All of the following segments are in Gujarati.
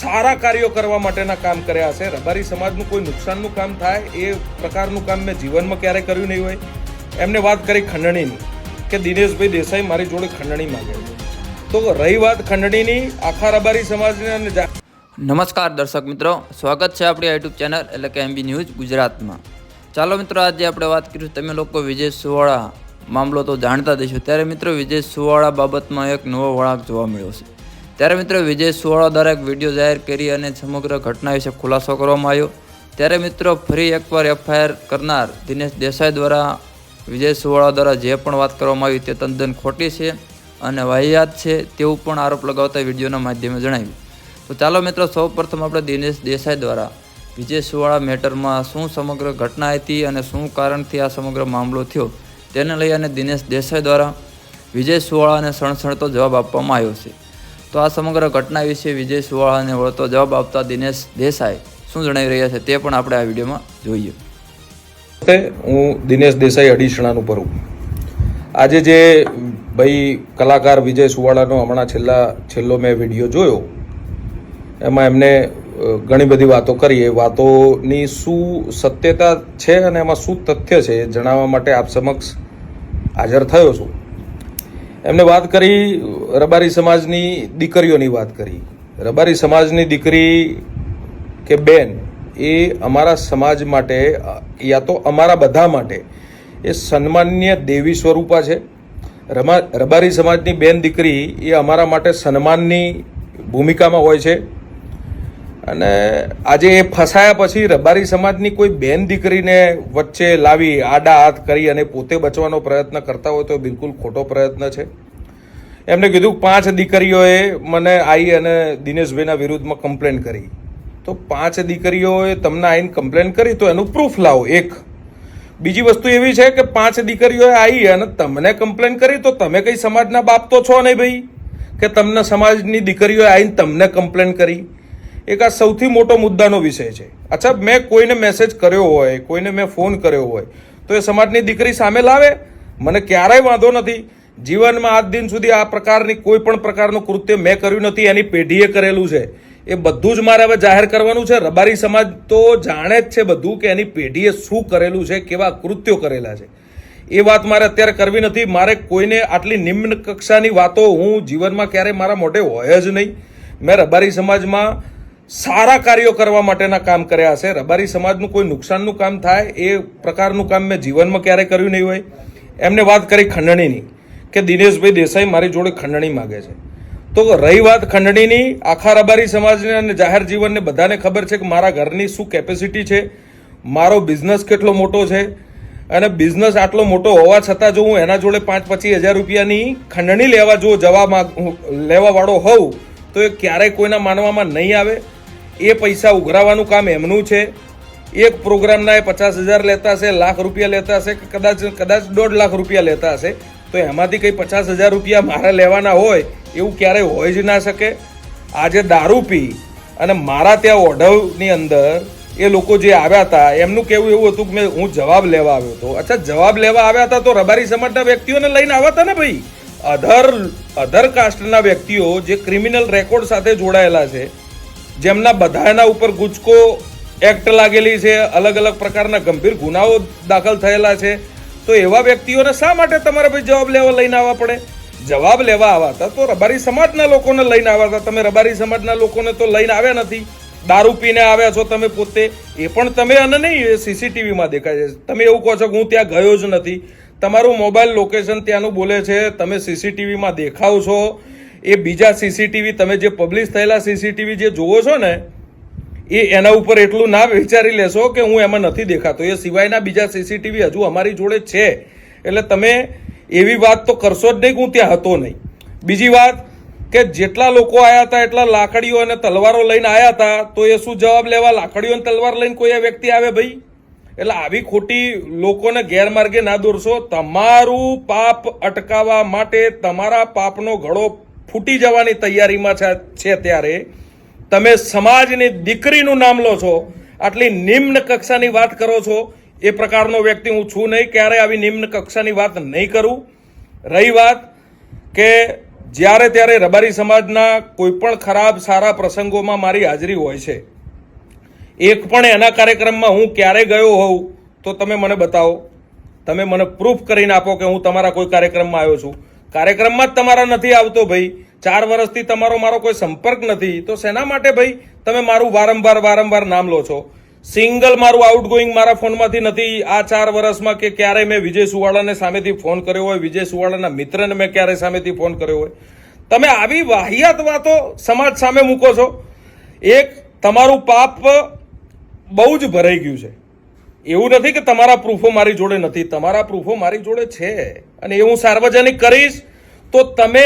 સારા કાર્યો કરવા માટેના કામ કર્યા છે. રબારી સમાજનું કોઈ નુકસાનનું કામ થાય, એ પ્રકારનું કામ મેં જીવનમાં ક્યારેય કર્યું નહીં હોય. એમને વાત કરી ખંડણીની, કે દિનેશભાઈ દેસાઈ મારી જોડે ખંડણી માંગે તો રહી વાત ખંડણીની, આખા રબારી સમાજને અને નમસ્કાર દર્શક મિત્રો, સ્વાગત છે આપણી યુટ્યુબ ચેનલ એટલે કે એમબી ન્યૂઝ ગુજરાતમાં. ચાલો મિત્રો, આજે આપણે વાત કરીશું, તમે લોકો વિજય સુવાળા મામલો તો જાણતા દઈશું ત્યારે મિત્રો, વિજય સુવાળા બાબતમાં એક નવો વળાંક જોવા મળ્યો છે. ત્યારે મિત્રો વિજય સુવાળા દ્વારા એક વીડિયો જાહેર કરી અને સમગ્ર ઘટના વિશે ખુલાસો કરવામાં આવ્યો. ત્યારે મિત્રો ફરી એકવાર એફઆઈઆર કરનાર દિનેશ દેસાઈ દ્વારા વિજય સુવાળા દ્વારા જે પણ વાત કરવામાં આવી તે તદ્દન ખોટી છે અને વાહિયાત છે તેવું પણ આરોપ લગાવતા વિડીયોના માધ્યમે જણાવ્યું. તો ચાલો મિત્રો સૌ પ્રથમ આપણે દિનેશ દેસાઈ દ્વારા વિજય સુવાળા મેટરમાં શું સમગ્ર ઘટના હતી અને શું કારણથી આ સમગ્ર મામલો થયો તેને લઈ અને દિનેશ દેસાઈ દ્વારા વિજય સુવાળાને સણસણતો જવાબ આપવામાં આવ્યો છે. તો આ સમગ્ર ઘટના વિશે વિજય સુવાળાને વળતો જવાબ આપતા દિનેશ દેસાઈ શું જણાવી રહ્યા છે તે પણ આપણે આ વિડીયોમાં જોઈએ. હું દિનેશ દેસાઈ અડીસણાનું પરું આજે જે ભાઈ કલાકાર વિજય સુવાળાનો હમણાં છેલ્લા, છેલ્લો મેં વીડિયો જોયો, એમાં એમને ઘણી બધી વાતો કરી. એ વાતોની શું સત્યતા છે અને એમાં શું તથ્ય છે જણાવવા માટે આપ સમક્ષ હાજર થયો છું. એમને વાત કરી, રબારી સમાજની દીકરીઓની વાત કરી. રબારી સમાજની દીકરી કે બેન, એ અમારા સમાજ માટે, યા તો અમારા બધા માટે, એ સન્માનીય દેવી સ્વરૂપા છે. રમા, રબારી સમાજની બેન દીકરી એ અમારા માટે સન્માનની ભૂમિકામાં હોય છે. અને આજે એ ફસાયા પછી રબારી સમાજની કોઈ બેન દીકરીને વચ્ચે લાવી આડા હાથ કરી અને પોતે બચવાનો પ્રયત્ન કરતા હોય તો બિલકુલ ખોટો પ્રયત્ન છે. એમને કીધું, પાંચ દીકરીઓએ મને આવી અને દિનેશભાઈના વિરુદ્ધમાં કમ્પ્લેન કરી. તો પાંચ દીકરીઓએ તમને આવીને કમ્પ્લેન કરી તો એનું પ્રૂફ લાવો, એક. બીજી વસ્તુ એવી છે કે પાંચ દીકરીઓએ આવી અને તમને કમ્પ્લેન કરી તો તમે કઈ સમાજના બાપ તો છો નહીં ભાઈ? કે તમને સમાજની દીકરીઓએ આવીને તમને કમ્પ્લેન કરી? એક આ સૌથી મોટો મુદ્દાનો વિષય છે. અચ્છા, મેં કોઈને મેસેજ કર્યો હોય, કોઈને મેં ફોન કર્યો હોય, તો એ સમાજની દીકરી સામે લાવે? મને ક્યારેય વાંધો નથી. જીવનમાં આજ દિન સુધી આ પ્રકારની કોઈ પણ પ્રકારનું કૃત્ય મેં કર્યું નથી, એની પેઢીએ કરેલું છે. એ બધું જ મારે હવે જાહેર કરવાનું છે. રબારી સમાજ તો જાણે જ છે બધું કે એની પેઢીએ શું કરેલું છે, કેવા કૃત્યો કરેલા છે. એ વાત મારે અત્યારે કરવી નથી. મારે કોઈને આટલી નિમ્ન કક્ષાની વાતો હું જીવનમાં ક્યારેય મારા મોઢે હોય જ નહીં. મેં રબારી સમાજમાં સારા કાર્યો કરવા માટેના કામ કર્યા હશે. રબારી સમાજનું કોઈ નુકસાનનું કામ થાય, એ પ્રકારનું કામ મેં જીવનમાં ક્યારેય કર્યું નહીં હોય. એમને વાત કરી ખંડણીની કે દિનેશભાઈ દેસાઈ મારી જોડે ખંડણી માગે છે. તો રહી વાત ખંડણીની, આખા રબારી સમાજને અને જાહેર જીવનને બધાને ખબર છે કે મારા ઘરની શું કેપેસિટી છે, મારો બિઝનેસ કેટલો મોટો છે અને બિઝનેસ આટલો મોટો હોવા છતાં જો હું એના જોડે પાંચ પચીસ હજાર રૂપિયાની ખંડણી લેવા જો જવા માગ, લેવાવાળો હોઉં, તો એ ક્યારેય કોઈના માનવામાં નહીં આવે. એ પૈસા ઉઘરાવાનું કામ એમનું છે. એક પ્રોગ્રામના એ પચાસ હજાર લેતા હશે, લાખ રૂપિયા લેતા હશે કે કદાચ કદાચ દોઢ લાખ રૂપિયા લેતા હશે. તો એમાંથી કંઈ પચાસ હજાર રૂપિયા મારે લેવાના હોય, એવું ક્યારેય હોય જ ના શકે. આજે દારૂ પી અને મારા ત્યાં ઓઢવની અંદર એ લોકો જે આવ્યા હતા, એમનું કેવું એવું હતું કે મેં, હું જવાબ લેવા આવ્યો હતો. અચ્છા, જવાબ લેવા આવ્યા હતા તો રબારી સમાજના વ્યક્તિઓને લઈને આવ્યા હતા ને ભાઈ? અધર અધર કાસ્ટના વ્યક્તિઓ જે ક્રિમિનલ રેકોર્ડ સાથે જોડાયેલા છે જેમના બધાના ઉપર ગુજકો એક્ટ લાગેલી છે, અલગ અલગ પ્રકારના ગંભીર ગુનાઓ દાખલ થયેલા છે. તો એવા વ્યક્તિઓને શા માટે તમારે ભાઈ જવાબ લેવા લઈને આવવા પડે? જવાબ લેવા આવ્યા હતા તો રબારી સમાજના લોકોને લઈને આવ્યા હતા. તમે રબારી સમાજના લોકોને તો લઈને આવ્યા નથી. દારૂ પીને આવ્યા છો તમે પોતે. એ પણ તમે અને નહીં સીસીટીવીમાં દેખાય છે. તમે એવું કહો છો કે હું ત્યાં ગયો જ નથી. તમારું મોબાઈલ લોકેશન ત્યાંનું બોલે છે, તમે સીસીટીવીમાં દેખાવ છો. એ બીજા સીસીટીવી, તમે જે પબ્લિશ થયેલા સીસીટીવી જે જુઓ છો ને, એ એના ઉપર એટલું ના વિચારી લેશો કે હું એમાં નથી દેખાતો. એ સિવાયના બીજા સીસીટીવી હજુ અમારી જોડે છે. એટલે તમે એવી વાત તો કરશો જ નહીં કે હું ત્યાં હતો નહીં. બીજી વાત કે જેટલા લોકો આવ્યા હતા, એટલા લાકડીઓ અને તલવારો લઈને આવ્યા હતા, તો એ શું જવાબ લેવા? લાકડીઓ અને તલવાર લઈને કોઈ વ્યક્તિ આવે ભાઈ? એટલે આવી ખોટી લોકોને ગેરમાર્ગે ના દોરશો. તમારું પાપ અટકાવવા માટે તમારા પાપનો ઘડો ફૂટી જવાની તૈયારીમાં છે- ત્યારે તમે સમાજની દીકરીનું નામ લો છો, આટલી નિમ્ન કક્ષાની વાત કરો છો, એ પ્રકારનો વ્યક્તિ હું છું નહીં, ક્યારે આવી નિમ્ન કક્ષાની વાત નહીં કરું. રહી વાત કે જ્યારે ત્યારે રબારી સમાજના કોઈ પણ ખરાબ, સારા પ્રસંગોમાં મારી હાજરી હોય છે. એક પણ એના કાર્યક્રમમાં હું ક્યારે ગયો હોઉં, તો તમે મને બતાવો. તમે મને પ્રૂફ કરીને આપો કે હું તમારા કોઈ કાર્યક્રમમાં આવ્યો છું. કાર્યક્રમમાં જ તમારા નથી આવતો ભાઈ. ચાર વર્ષથી તમારો મારો કોઈ સંપર્ક નથી. તો શેના માટે ભાઈ? તમે મારું વારંવાર વારંવાર નામ લો છો. સિંગલ મારું આઉટગોઈંગ મારા ફોનમાંથી નથી. આ ચાર વર્ષમાં કે ક્યારે મેં વિજય સુવાળાને સામેથી ફોન કર્યો હોય, વિજય સુવાળાના મિત્રને મેં ક્યારે સામેથી ફોન કર્યો હોય. તમે આવી વાહિયાત વાતો સમાજ સામે મૂકો છો. એક, તમારું પાપ બહુ જ ભરાઈ ગયું છે. એવું નથી કે તમારા પ્રૂફો મારી જોડે નથી. તમારા પ્રૂફો મારી જોડે છે અને એ હું સાર્વજનિક કરીશ, તો તમે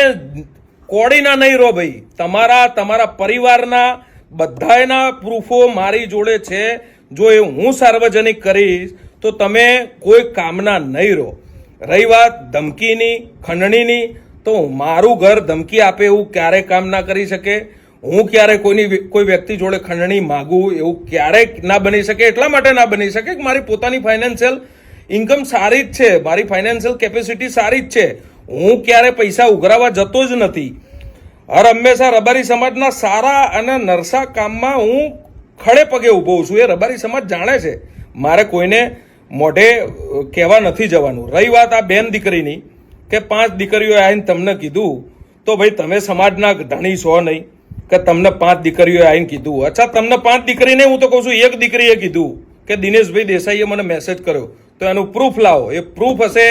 કોડીના નહીં રહો ભાઈ. તમારા તમારા પરિવારના બધાયના પ્રૂફો મારી જોડે છે. જો એ હું સાર્વજનિક કરીશ, તો તમે કોઈ કામના નહીં રહો. રહી વાત ધમકીની, ખંડણીની, તો મારું ઘર ધમકી આપે એવું ક્યારે કામ ના કરી શકે? હું ક્યારે કોઈની કોઈ વ્યક્તિ જોડે ખંડણી માગું એવું ક્યારેક ના બની શકે, એટલા માટે ના બની શકે કે મારી પોતાની ફાઇનાન્શિયલ ઇન્કમ સારી જ છે, મારી ફાઇનાન્શિયલ કેપેસિટી સારી જ છે. હું ક્યારે પૈસા ઉઘરાવા જતો જ નથી. હર હંમેશા રબારી સમાજના સારા અને નરસા કામમાં હું ખડે પગે ઊભો છું, એ રબારી સમાજ જાણે છે. મારે કોઈને મોઢે કહેવા નથી જવાનું. રહી વાત આ બેન દીકરીની, કે પાંચ દીકરીઓએ આવીને તમને કીધું, તો ભાઈ તમે સમાજના ધણી છો નહીં. કે તમને પાંચ દીકરીઓએ આવીને કીધું. અચ્છા, તમને પાંચ દીકરીને હું તો કહું છું, એક દીકરીએ કીધું કે દિનેશભાઈ દેસાઈએ મને મેસેજ કર્યો. તો એનું પ્રૂફ લાવો. એ પ્રૂફ હશે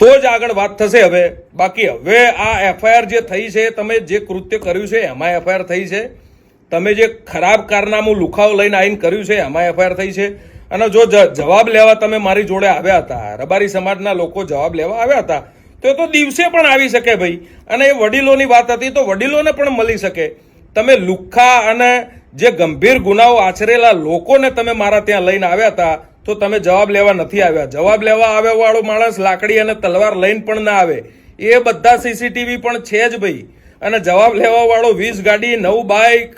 તો જ આગળ વાત થશે હવે. બાકી હવે આ એફઆઈઆર જે થઈ છે, તમે જે કૃત્ય કર્યું છે, એમાં એફઆઈઆર થઈ છે. તમે જે ખરાબ કારનામું લુખાવ લઈને આવીને કર્યું છે, એમાં એફઆઈઆર થઈ છે. અને જો, જવાબ લેવા તમે મારી જોડે આવ્યા હતા, રબારી સમાજના લોકો જવાબ લેવા આવ્યા હતા તો એ તો દિવસે પણ આવી શકે ભાઈ. અને એ વડીલોની વાત હતી તો વડીલોને પણ મળી શકે. તમે લુખ્ખા અને જે ગંભીર ગુનાઓ આચરેલા લોકોને તમે મારા ત્યાં લઈને આવ્યા હતા, તો તમે જવાબ લેવા નથી આવ્યા. જવાબ લેવા આવ્યા વાળો માણસ લાકડી અને તલવાર લઈને પણ ના આવે. એ બધા સીસીટીવી પણ છે જ ભાઈ. અને જવાબ લેવા વાળો વીસ ગાડી, નવ બાઇક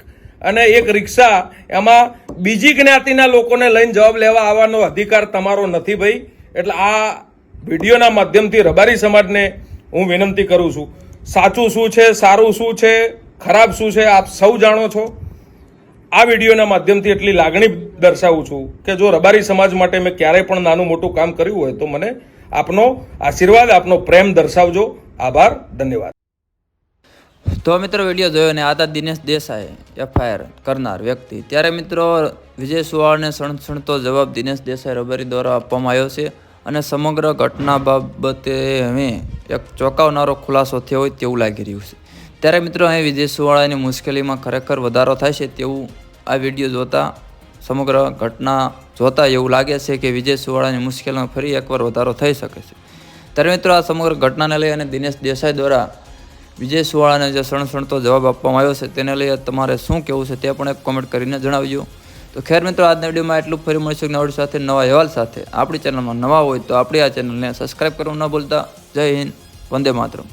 અને એક રિક્ષા, એમાં બીજી જ્ઞાતિના લોકોને લઈને જવાબ લેવા આવવાનો અધિકાર તમારો નથી ભાઈ. એટલે આ વિડીયોના માધ્યમથી રબારી સમાજને હું વિનંતી કરું છું. સાચું શું છે, સારું શું છે, ખરાબ શું છે, આપ સૌ જાણો છો. આ વિડીયોના માધ્યમથી એટલી લાગણી દર્શાવું છું કે જો રબારી સમાજ માટે મેં ક્યારેય પણ નાનું મોટું કામ કર્યું હોય તો મને આપનો આશીર્વાદ, આપનો પ્રેમ દર્શાવજો. આભાર, ધન્યવાદ. તો મિત્રો વીડિયો જોયો ને તા દિનેશ દેસાઈ, એફઆઈઆર કરનાર વ્યક્તિ. ત્યારે મિત્રો વિજય સુવાળને સણસણતો જવાબ દિનેશ દેસાઈ રબારી દ્વારા આપવામાં આવ્યો છે. અને સમગ્ર ઘટના બાબતે હવે એક ચોંકાવનારો ખુલાસો થયો હોય તેવું લાગી રહ્યું છે. ત્યારે મિત્રો, અહીં વિજય સુવાળાની મુશ્કેલીમાં ખરેખર વધારો થાય છે તેવું આ વીડિયો જોતા, સમગ્ર ઘટના જોતા એવું લાગે છે કે વિજય સુવાળાની મુશ્કેલીમાં ફરી એકવાર વધારો થઈ શકે છે. ત્યારે મિત્રો, આ સમગ્ર ઘટનાને લઈ અને દિનેશ દેસાઈ દ્વારા વિજય સુવાળાને જે સણસણતો જવાબ આપવામાં આવ્યો છે, તેને લઈ તમારે શું કહેવું છે તે પણ એક કોમેન્ટ કરીને જણાવજો. તો ખેર મિત્રો, આજના વિડીયોમાં એટલું ફરી મળીશું નવા video સાથે, નવા અહેવાલ સાથે. આપણી ચેનલમાં નવા હોય તો આપણી આ ચેનલને સબસ્ક્રાઈબ કરવું ન ભૂલતા. જય હિન્દ, વંદે માતરમ.